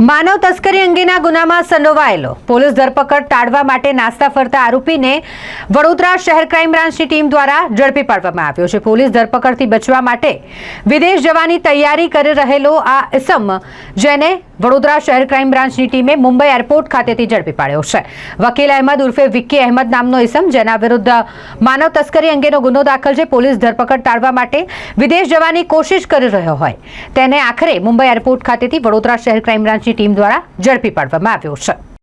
માનવ તસ્કરી અંગેના ગુનામાં સંડોવાયેલો. પોલીસ ધરપકડ ટાળવા માટે નાસ્તા ફરતા આરોપીને વડોદરા શહેર ક્રાઇમ બ્રાન્ચની ટીમ દ્વારા ઝડપી પાડવામાં આવ્યો છે. પોલીસ ધરપકડથી બચવા માટે વિદેશ જવાની તૈયારી કરી રહેલો આ ઇસમ જેને વડોદરા શહેર ક્રાઇમ બ્રાન્ચની ટીમે મુંબઈ એરપોર્ટ ખાતેથી ઝડપી પાડ્યો છે. વકીલ અહેમદ ઉર્ફે વિક્કી અહેમદ નામનો ઇસમ જેના વિરુદ્ધ માનવ તસ્કરી અંગેનો ગુનો દાખલ છે. પોલીસ ધરપકડ ટાળવા માટે વિદેશ જવાની કોશિશ કરી રહ્યો હોય. તેને આખરે મુંબઈ એરપોર્ટ ખાતેથી વડોદરા શહેર ક્રાઇમ બ્રાન્ચની ટીમ દ્વારા ઝડપી પાડવામાં આવ્યો છે.